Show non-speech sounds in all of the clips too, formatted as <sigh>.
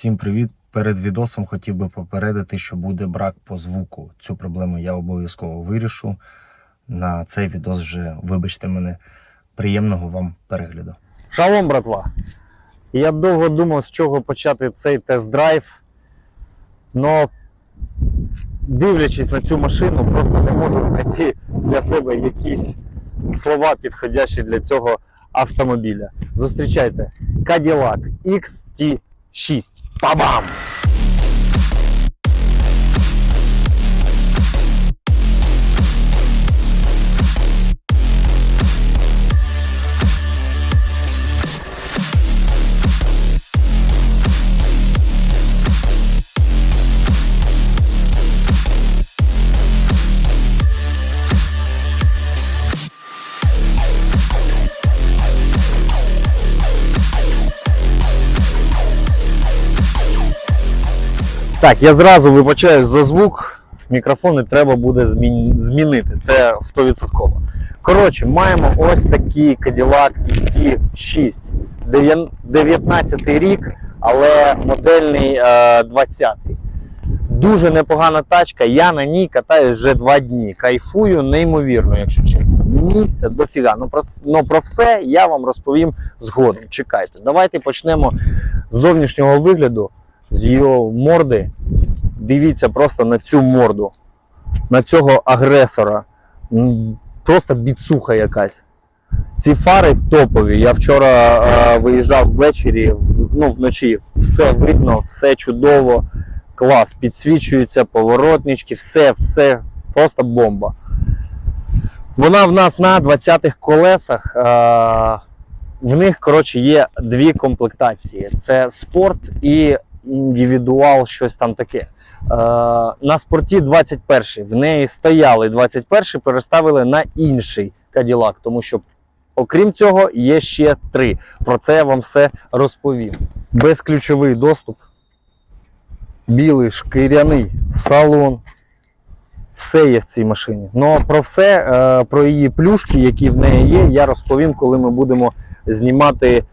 Всім привіт! Перед відосом хотів би попередити, що буде брак по звуку. Цю проблему я обов'язково вирішу. На цей відос вже, вибачте мене, приємного вам перегляду. Шалом, братва! Я довго думав, з чого почати цей тест-драйв. Но дивлячись на цю машину, просто не можу знайти для себе якісь слова, підходящі для цього автомобіля. Зустрічайте Cadillac XT6. Па-бам! Так, я зразу вибачаюсь за звук. Мікрофони треба буде змінити. Це 100%. Коротше, маємо ось такий Cadillac XT6. Дев'ян- 19 рік, але модельний е, 20-й. Дуже непогана тачка. Я на ній катаюсь вже два дні. Кайфую неймовірно, якщо чесно. Місця дофіга. Ну про, ну про все я вам розповім згодом. Чекайте. Давайте почнемо з зовнішнього вигляду, з його морди. Дивіться просто на цю морду, на цього агресора. Просто біцуха якась. Ці фари топові. Я вчора е, виїжджав ввечері, ну вночі. Все видно, все чудово, клас. Підсвічуються поворотнички, все, все просто бомба. Вона в нас на 20-х колесах. Е, в них, коротше, є дві комплектації: це спорт і індивідуал, щось там таке. Е, на спорті 21 В неї стояли 21 переставили на інший Cadillac, тому що, окрім цього, є ще три. Про це я вам все розповім. Безключовий доступ, білий шкіряний салон. Все є в цій машині. Ну про все, е, про її плюшки, які в неї є, я розповім, коли ми будемо знімати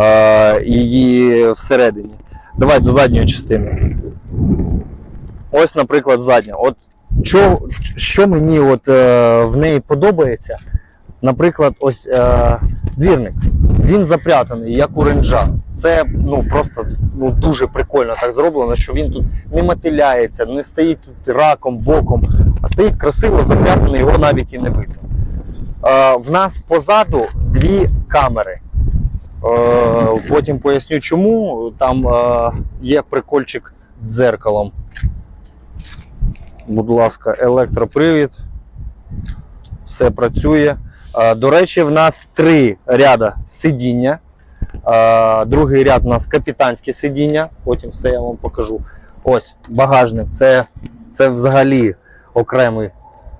е, її всередині. Давай до задньої частини. Ось, наприклад, задня. От що, що мені от, е, в неї подобається, наприклад, ось е, двірник. Він запрятаний, як у ренджа. Це ну, просто ну, дуже прикольно так зроблено, що він тут не мотиляється, не стоїть тут раком, боком, а стоїть красиво запрятаний, його навіть і не видно. Е, в нас позаду дві камери. Е, Потім поясню чому. Там е, є прикольчик дзеркалом. Будь ласка, електропривід. Все працює. Е, До речі, в нас три ряда сидіння. Другий ряд у нас капітанське сидіння. Потім все я вам покажу. Ось багажник. Це, це взагалі окремий,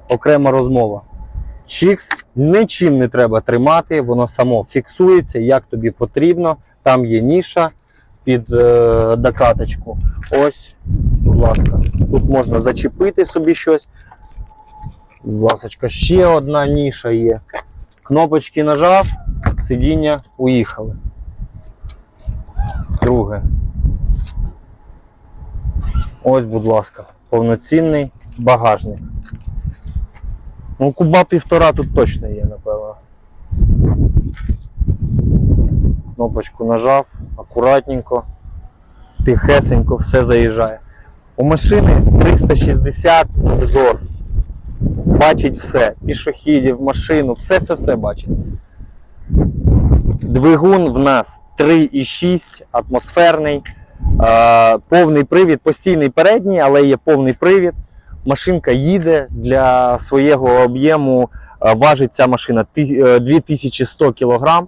окрема розмова. Чікс нічим не треба тримати, воно само фіксується, як тобі потрібно. Там є ніша під е, докаточку. Ось, будь ласка, тут можна зачепити собі щось. Будь ласка, ще одна ніша є. Кнопочки нажав, сидіння уїхали. Друге. Ось, будь ласка, повноцінний багажник. Ну, куба півтора тут точно є, напевно. Кнопочку нажав, акуратненько, тихесенько все заїжджає. У машини 360 обзор. Бачить все. Пішохідів, машину, все-все-все бачить. Двигун в нас 3,6 атмосферний. Повний привід, постійний передній, але є повний привід. Машинка їде для свого об'єму. е, Важить ця машина е, 2100 кг.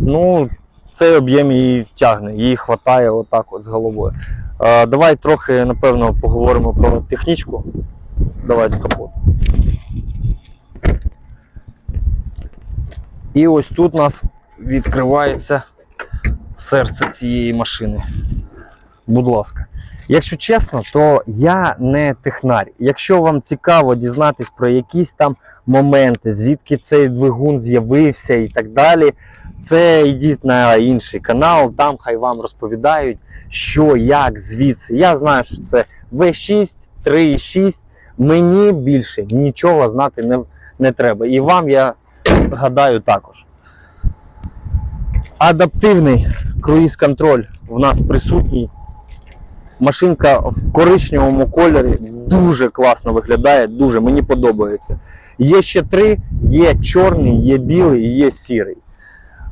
Ну, цей об'єм її тягне, їй вистачає отак от з головою. Е, давай трохи, напевно, поговоримо про технічку. Давайте капот. І ось тут у нас відкривається серце цієї машини. Будь ласка. Якщо чесно, то я не технар. Якщо вам цікаво дізнатись про якісь там моменти, звідки цей двигун з'явився і так далі, це йдіть на інший канал, там хай вам розповідають, що, як, звідси. Я знаю, що це V6, 3,6. Мені більше нічого знати не, не треба. І вам я гадаю також. Адаптивний круїз-контроль в нас присутній. Машинка в коричневому кольорі дуже класно виглядає, дуже мені подобається. Є ще три: є чорний, є білий є сірий.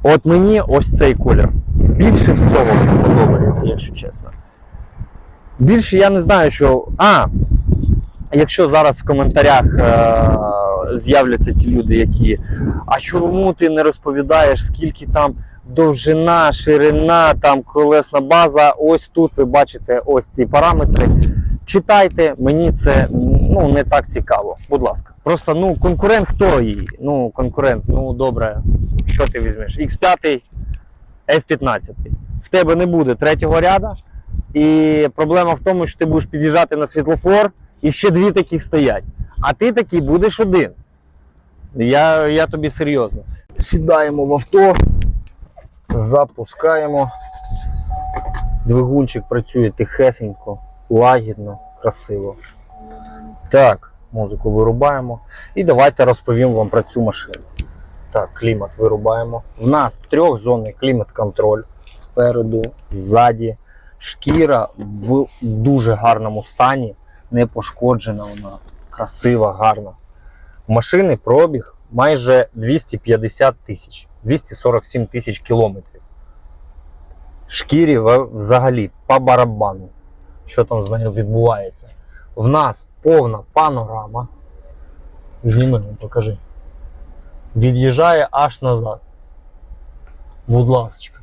От мені ось цей колір. Більше всього мені подобається, якщо чесно. Більше я не знаю, що. А, якщо зараз в коментарях е- з'являться ті люди, які. А чому ти не розповідаєш, скільки там довжина, ширина, там колесна база. Ось тут ви бачите ось ці параметри. Читайте, мені це ну, не так цікаво. Будь ласка. Просто ну, конкурент хто її? Ну, конкурент, ну добре, що ти візьмеш? X5, F15. В тебе не буде третього ряда. І проблема в тому, що ти будеш під'їжджати на світлофор, і ще дві таких стоять. А ти такий будеш один. Я, я тобі серйозно. Сідаємо в авто, запускаємо. Двигунчик працює тихесенько, лагідно, красиво. Так, музику вирубаємо. І давайте розповім вам про цю машину. Так, клімат вирубаємо. В нас трьохзонний клімат-контроль спереду, ззаді. Шкіра в дуже гарному стані, не пошкоджена вона, красива, гарна. Машини пробіг майже 250 тисяч, 247 тисяч кілометрів. Шкірі взагалі по барабану, що там з нею відбувається. В нас повна панорама. Зніми, ну, покажи. Від'їжджає аж назад. Будь ласка.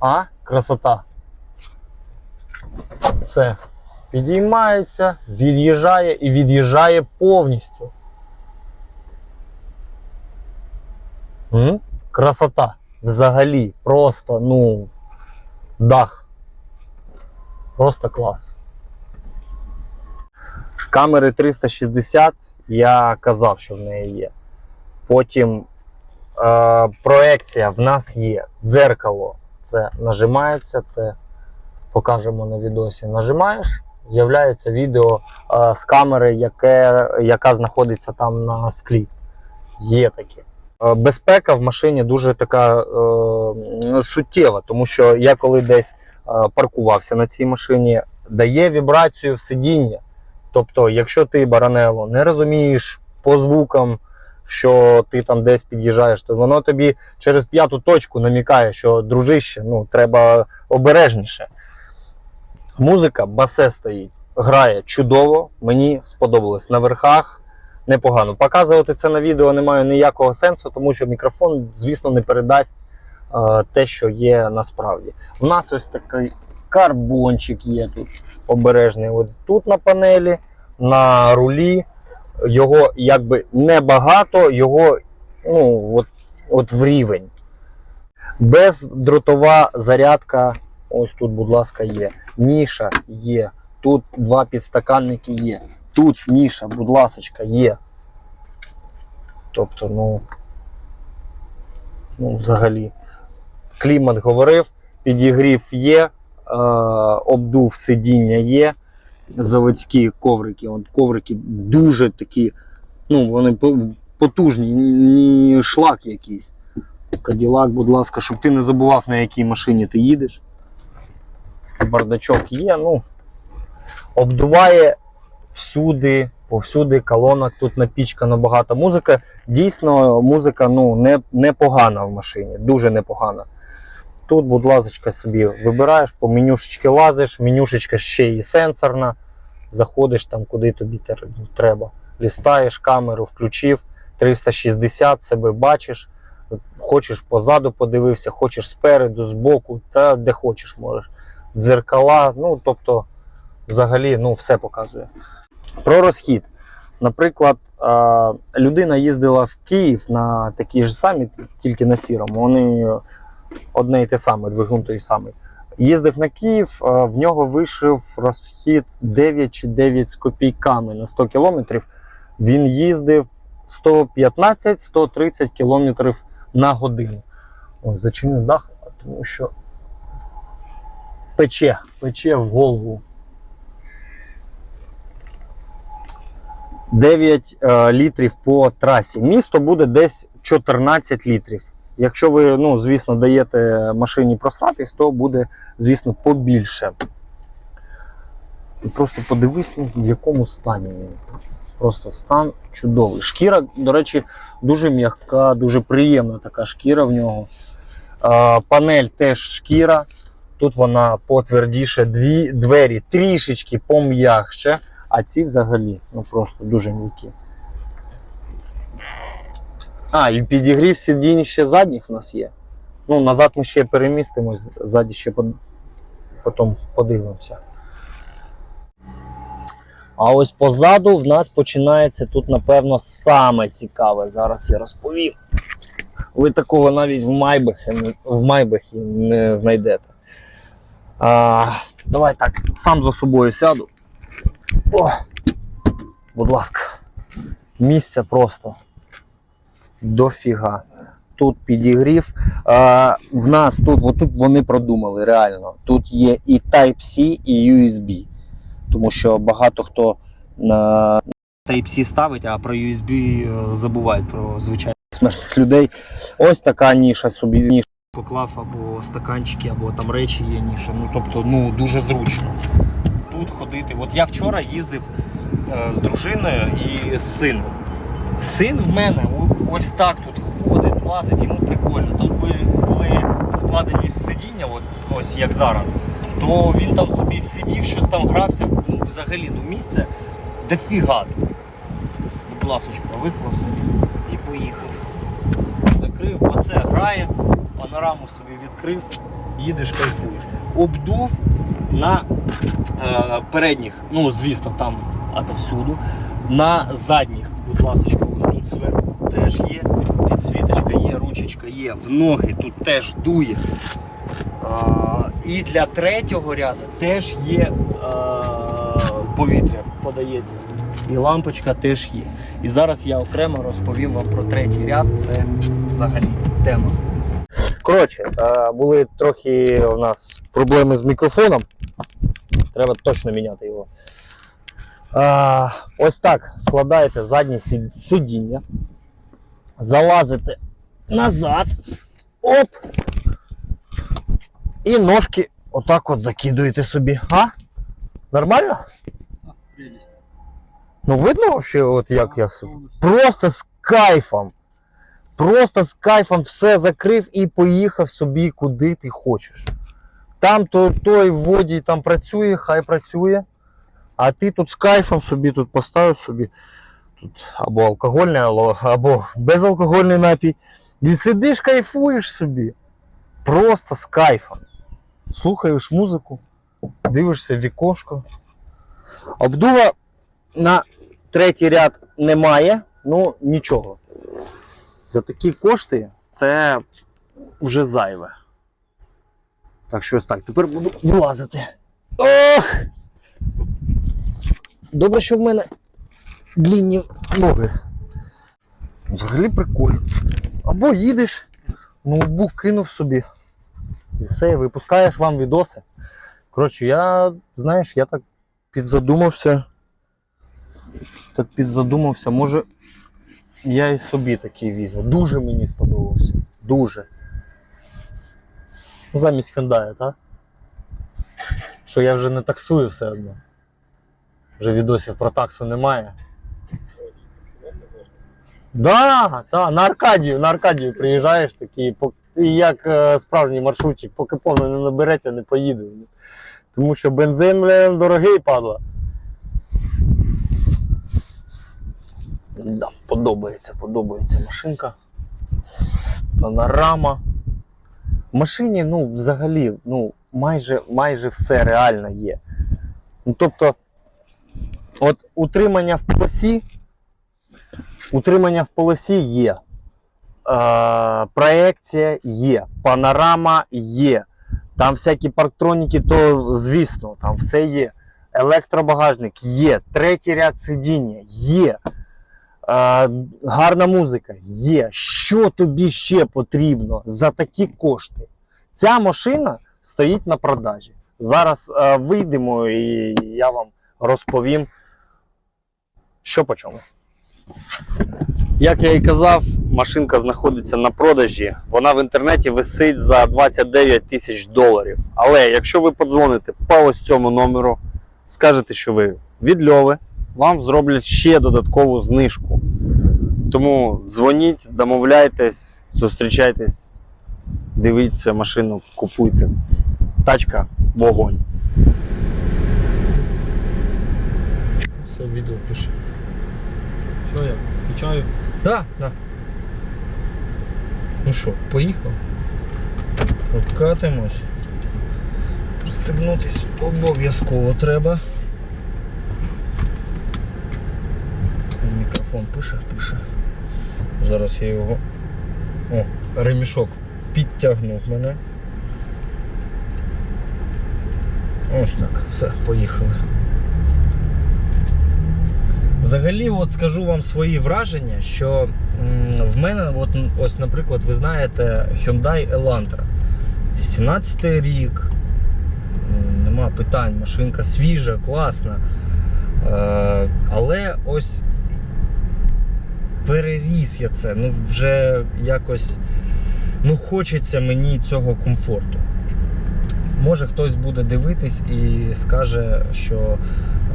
А, красота. Це підіймається, від'їжджає і від'їжджає повністю. М? Красота. Взагалі, просто, ну, дах. Просто клас. Камери 360, я казав, що в неї є. Потім е, проекція в нас є. Дзеркало. Це нажимається, це покажемо на відосі. Нажимаєш, з'являється відео е, з камери, яке, яка знаходиться там на склі. Є таке. Е, Безпека в машині дуже така е, суттєва, тому що я коли десь е, паркувався на цій машині, дає вібрацію в сидіння. Тобто, якщо ти баранело не розумієш по звукам, що ти там десь під'їжджаєш, то воно тобі через п'яту точку намікає, що дружище, ну треба обережніше. Музика басе стоїть, грає чудово, мені сподобалось на верхах. Непогано. Показувати це на відео не має ніякого сенсу, тому що мікрофон, звісно, не передасть е, те, що є насправді. У нас ось такий карбончик є тут обережний. От тут на панелі, на рулі. Його якби небагато, його ну, от, от в рівень. Бездротова зарядка. Ось тут, будь ласка, є. Ніша є. Тут два підстаканники є. Тут ніша, будь ласочка, є. Тобто, ну, ну взагалі. Клімат говорив, підігрів є, е, обдув сидіння є. Заводські коврики. От коврики дуже такі, ну, вони потужні, ні шлак якийсь. Каділак, будь ласка, щоб ти не забував, на якій машині ти їдеш. Бардачок є, ну, обдуває всюди, повсюди колонок, тут напічкано багато музики. Дійсно, музика ну, не, непогана в машині, дуже непогана. Тут, будь ласка, собі вибираєш, по менюшечки лазиш, менюшечка ще і сенсорна. Заходиш там, куди тобі треба. Лістаєш камеру, включив 360, себе бачиш. Хочеш позаду подивився, хочеш спереду, збоку, та де хочеш можеш. Дзеркала, ну тобто, взагалі, ну, все показує. Про розхід. Наприклад, людина їздила в Київ на такій ж самі, тільки на сірому. Вони одне і те саме, двигун той самий. Їздив на Київ, в нього вийшов розхід 9 чи 9 з копійками на 100 кілометрів. Він їздив 115-130 кілометрів на годину. Ось зачиню дах, тому що пече, пече в голову. 9 е, літрів по трасі. Місто буде десь 14 літрів. Якщо ви, ну, звісно, даєте машині просратись, то буде, звісно, побільше. Просто подивись, ну, в якому стані він. Просто стан чудовий. Шкіра, до речі, дуже м'яка, дуже приємна така шкіра в нього. Е, панель теж шкіра. Тут вона потвердіше, дві двері трішечки пом'якше, а ці взагалі ну просто дуже м'які. А, і підігрів сидінь ще задніх в нас є. Ну, назад ми ще перемістимось, ззаді ще под... потім подивимося. А ось позаду в нас починається тут, напевно, саме цікаве. Зараз я розповім. Ви такого навіть в Майбахі, в Майбахі не знайдете. А, давай так, сам за собою сяду. О, будь ласка. Місця просто дофіга. Тут підігрів. А, в нас тут, отут вони продумали реально. Тут є і Type-C, і USB. Тому що багато хто на Type-C ставить, а про USB е, забувають про звичайних смертних людей. Ось така ніша собі ніша. Поклав або стаканчики, або там речі є ніша. Ну тобто, ну дуже зручно. Тут ходити. От я вчора їздив е, з дружиною і з сином. Син в мене ось так тут ходить, лазить, йому прикольно. Тут були, складені сидіння, от, ось як зараз. То він там собі сидів, щось там грався. Ну, взагалі, ну місце дофіга. Будь ласочка, виклав собі і поїхав. Закрив, оце грає, панораму собі відкрив, їдеш, кайфуєш. Обдув на передніх, ну звісно, там отовсюду. На задніх, будь ласка, ось тут зверху теж є. Підсвіточка є, ручечка є, в ноги тут теж дує. А, і для третього ряду теж є а, повітря, подається. І лампочка теж є. І зараз я окремо розповім вам про третій ряд. Це взагалі тема. Коротше, е, були трохи у нас проблеми з мікрофоном. Треба точно міняти його. А, ось так складаєте заднє сидіння, залазите назад. Оп! І ножки отак от закидуєте собі. А? Нормально? Ну видно вообще, от як я сижу? Просто з кайфом. Просто з кайфом все закрив і поїхав собі куди ти хочеш. Там то, той водій там працює, хай працює. А ти тут з кайфом собі тут поставив собі тут або алкогольний, або, безалкогольний напій. І сидиш, кайфуєш собі. Просто з кайфом. Слухаєш музику, дивишся вікошко. Обдува на третій ряд немає, ну нічого. За такі кошти це вже зайве. Так що ось так, тепер буду влазити. Ох! Добре, що в мене длінні ноги. Взагалі прикольно. Або їдеш, ноутбук кинув собі. І все, випускаєш вам відоси. Коротше, я, знаєш, я так підзадумався. Так підзадумався, може я і собі такий візьму. Дуже мені сподобався. Дуже. Ну, Замість Hyundai, так? Що я вже не таксую все одно. Вже відосів про таксу немає. Да, та, на Аркадію, на Аркадію приїжджаєш такий, і як е, справжній маршрутчик, поки повно не набереться, не поїде. Тому що бензин, бля, дорогий падла. Да, подобається, подобається машинка. Панорама. В машині, ну, взагалі, ну, майже, майже все реально є. Ну, тобто, от утримання в полосі, утримання в полосі є. Е, проекція є, панорама є. Там всякі парктроніки, то звісно, там все є. Електробагажник є, третій ряд сидіння є. Е, гарна музика є. Що тобі ще потрібно за такі кошти? Ця машина стоїть на продажі. Зараз е, вийдемо і я вам розповім, що по чому. Як я і казав, машинка знаходиться на продажі. Вона в інтернеті висить за 29 тисяч доларів. Але якщо ви подзвоните по ось цьому номеру, скажете, що ви від Льови, вам зроблять ще додаткову знижку. Тому дзвоніть, домовляйтесь, зустрічайтесь, дивіться машину, купуйте. Тачка вогонь. Все, відео пише. Що я? Включаю. Да, да. Ну що, поїхав? Обкатимось. Пристебнутись обов'язково треба. Мікрофон пише, пише. Зараз я його. О, ремішок підтягнув мене. Ось так, все, поїхали. Взагалі, от скажу вам свої враження, що в мене, от, ось, наприклад, ви знаєте Hyundai Elantra. 17 рік, нема питань, машинка свіжа, класна. Е, але ось переріс я це. Ну, вже якось ну, хочеться мені цього комфорту. Може хтось буде дивитись і скаже, що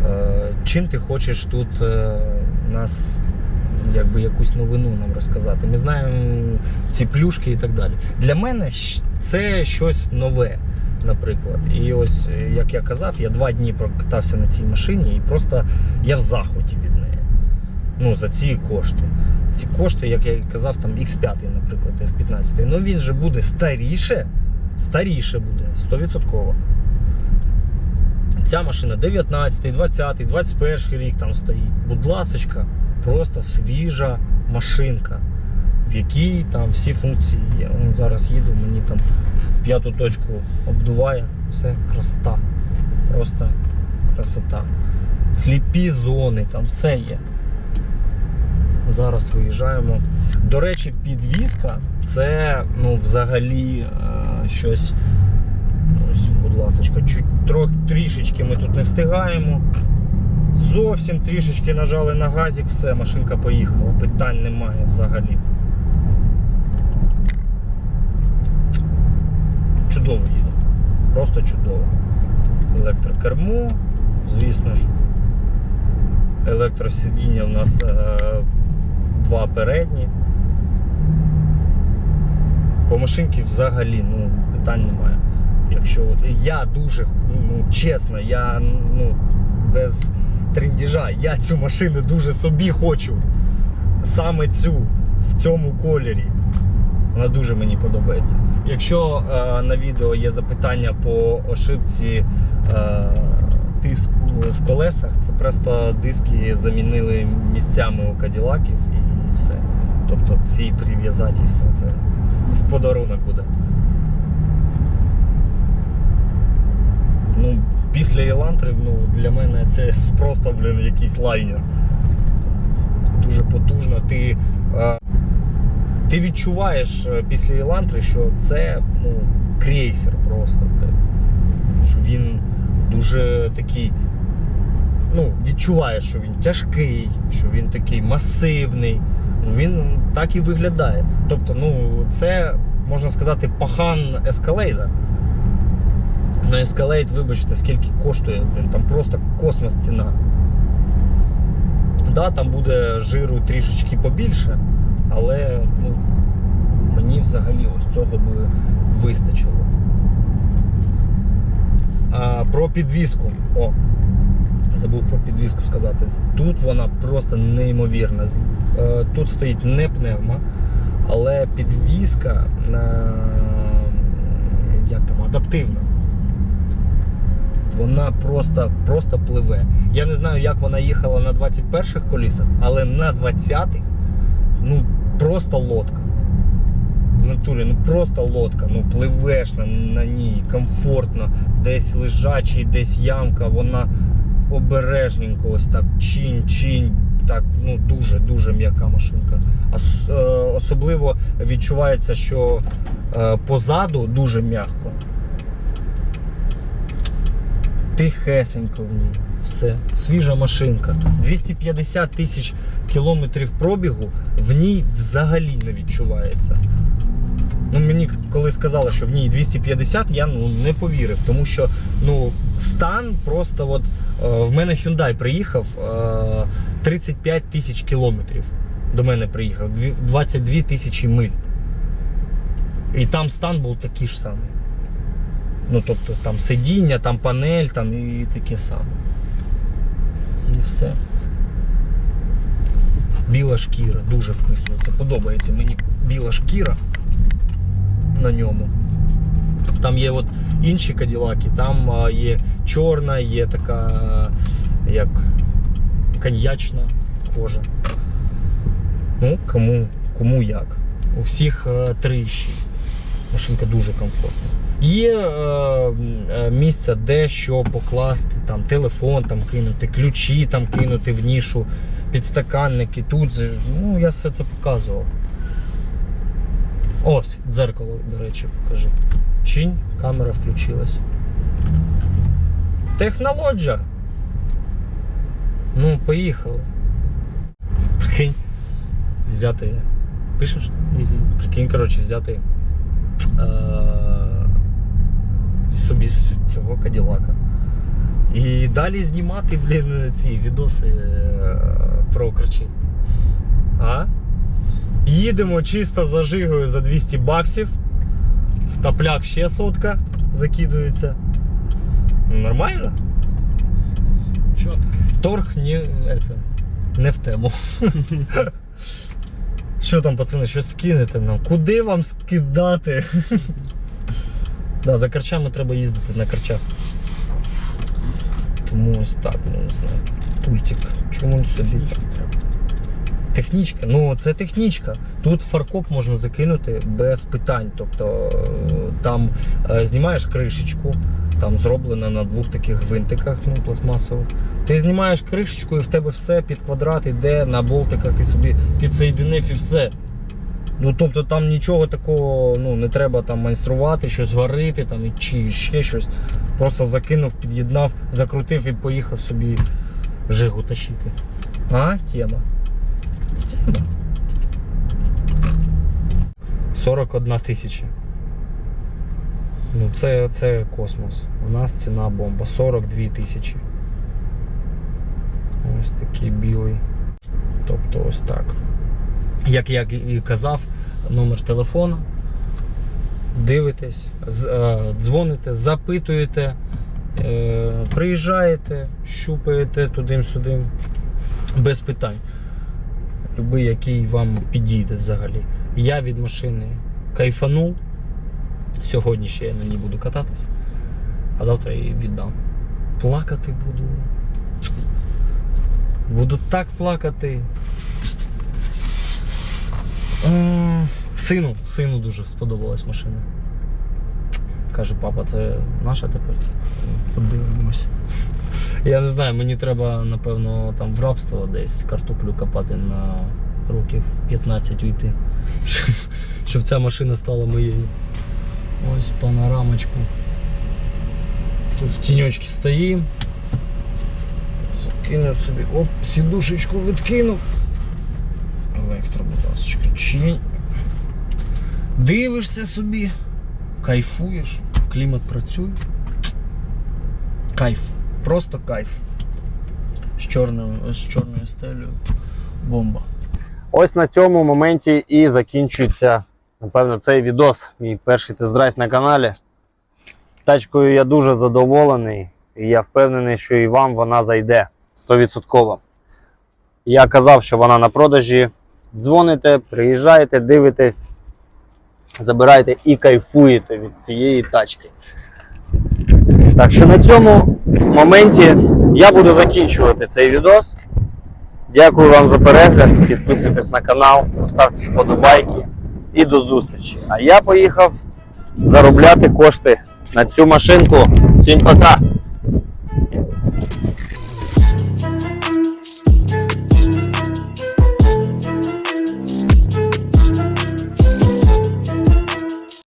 е, чим ти хочеш тут е, нас якби якусь новину нам розказати. Ми знаємо ці плюшки і так далі. Для мене це щось нове, наприклад. І ось, як я казав, я два дні прокатався на цій машині і просто я в захваті від неї. Ну, за ці кошти. Ці кошти, як я казав, там X5, наприклад, F15. Ну він же буде старіше. Старіше буде, 100%. Ця машина 19, 20, 21 рік там стоїть. Будь ласочка, просто свіжа машинка, в якій там всі функції є. Вон зараз їду, мені там п'яту точку обдуває. Все, красота. Просто красота. Сліпі зони, там все є. Зараз виїжджаємо. До речі, підвізка це ну, взагалі е, щось. Ось, будь ласка, трішечки ми тут не встигаємо. Зовсім трішечки нажали на газик, все, машинка поїхала. Питань немає взагалі. Чудово їде. Просто чудово. Електрокермо, звісно ж. Електросидіння у нас е, два передні. По машинці взагалі ну, питань немає. Якщо я дуже, ну чесно, я ну, без трендіжа, я цю машину дуже собі хочу. Саме цю в цьому кольорі. Вона дуже мені подобається. Якщо е, на відео є запитання по ошибці е, тиску в колесах, це просто диски замінили місцями у каділаків. Тобто ці прив'язати і все. Це в подарунок буде. Ну, після Елантри, ну, для мене це просто, блін, якийсь лайнер. Дуже потужно. Ти, е, ти відчуваєш е, після Елантри, що це ну, крейсер просто, блін. Що він дуже такий. Ну, відчуваєш, що він тяжкий, що він такий масивний. Ну, Він так і виглядає. Тобто, ну, це можна сказати пахан ескалейда. На Escalade, вибачте, скільки коштує, блін, там просто космос ціна. Да, там буде жиру трішечки побільше, але ну, мені взагалі ось цього би вистачило. А, про підвіску. О, забув про підвіску сказати. Тут вона просто неймовірна. Е, Тут стоїть не пневма, але підвіска як там, адаптивна вона просто, просто пливе. Я не знаю, як вона їхала на 21-х колісах, але на 20-х ну просто лодка. В натурі, ну просто лодка. Ну пливеш на, на ній комфортно, десь лежачий, десь ямка, вона обережненько ось так чинь-чинь, так, ну дуже дуже м'яка машинка. Е, особливо відчувається, що е, позаду дуже м'яко. Тихесенько в ній. Все. Свіжа машинка. 250 тисяч кілометрів пробігу в ній взагалі не відчувається. Ну, мені коли сказали, що в ній 250, я ну, не повірив, тому що ну, стан просто от е, в мене Hyundai приїхав е, 35 тисяч кілометрів. До мене приїхав, 22 тисячі миль. І там стан був такий ж самий. Ну, тобто там сидіння, там панель, там і таке саме. І все. Біла шкіра, дуже вписується. Подобається мені біла шкіра на ньому. Там є от інші каділаки, там є чорна, є така як коньячна кожа. Ну, кому, кому як. У всіх е, 3,6. Машинка дуже комфортна. Є е, е, місця, де що покласти, там телефон там кинути, ключі там кинути в нішу, підстаканники. Тут ну я все це показував. Ось, дзеркало, до речі, покажи. Чинь, камера включилась. Технологія. Ну, поїхали. Прикинь, взяти. Пишеш? Прикинь, коротше, взяти е- собі цього каділака. І далі знімати, блін, ці відоси е- про корчі. А? Їдемо чисто за жигою за 200 баксів. В топляк ще сотка закидується. Ну, Нормально? Чітко. Торг не, это, не в тему. <laughs> Що там, пацани, щось скинете нам? Куди вам скидати? <laughs> Да, за карчами треба їздити на карчах. Тому ось так, ну не знаю. Пультик. Чому він собі так? Технічка, ну це технічка. Тут фаркоп можна закинути без питань. Тобто е, там е, знімаєш кришечку, там зроблено на двох таких гвинтиках ну, пластмасових. Ти знімаєш кришечку і в тебе все під квадрат іде на болтиках, ти собі підсоєдинив і все. Ну тобто там нічого такого ну, не треба там майструвати, щось варити там, і чи ще щось. Просто закинув, під'єднав, закрутив і поїхав собі жигу тащити. А, тема. Тема. 41 тисяча. Ну, це, це космос. У нас ціна бомба. 42 тисячі. Ось такий білий. Тобто ось так. Як я і казав, номер телефона. Дивитесь, е, дзвоните, запитуєте, е, приїжджаєте, щупаєте туди-сюди. Без питань. Любий, який вам підійде взагалі. Я від машини кайфанув. Сьогодні ще я на ній буду кататись, а завтра її віддам. Плакати буду. Буду так плакати. Сину, сину дуже сподобалась машина. Каже, папа, це наша тепер. Подивимось. Я не знаю, мені треба, напевно, там в рабство десь картоплю копати на років 15 уйти. <laughs> Щоб, ця машина стала моєю. Ось панорамочку. Тут в тіньочці стоїм. Закинув собі. Оп, сідушечку відкинув. Електро, будь чинь. Дивишся собі. Кайфуєш. Клімат працює. Кайф. Просто кайф. З чорною, з чорною стелею. Бомба. Ось на цьому моменті і закінчується, напевно, цей відос. Мій перший тест-драйв на каналі. Тачкою я дуже задоволений, і я впевнений, що і вам вона зайде 100%. Я казав, що вона на продажі. Дзвоните, приїжджайте, дивитесь, забирайте і кайфуєте від цієї тачки. Так що на цьому моменті я буду закінчувати цей відос. Дякую вам за перегляд. Підписуйтесь на канал, ставте вподобайки і до зустрічі. А я поїхав заробляти кошти на цю машинку. Всім пока!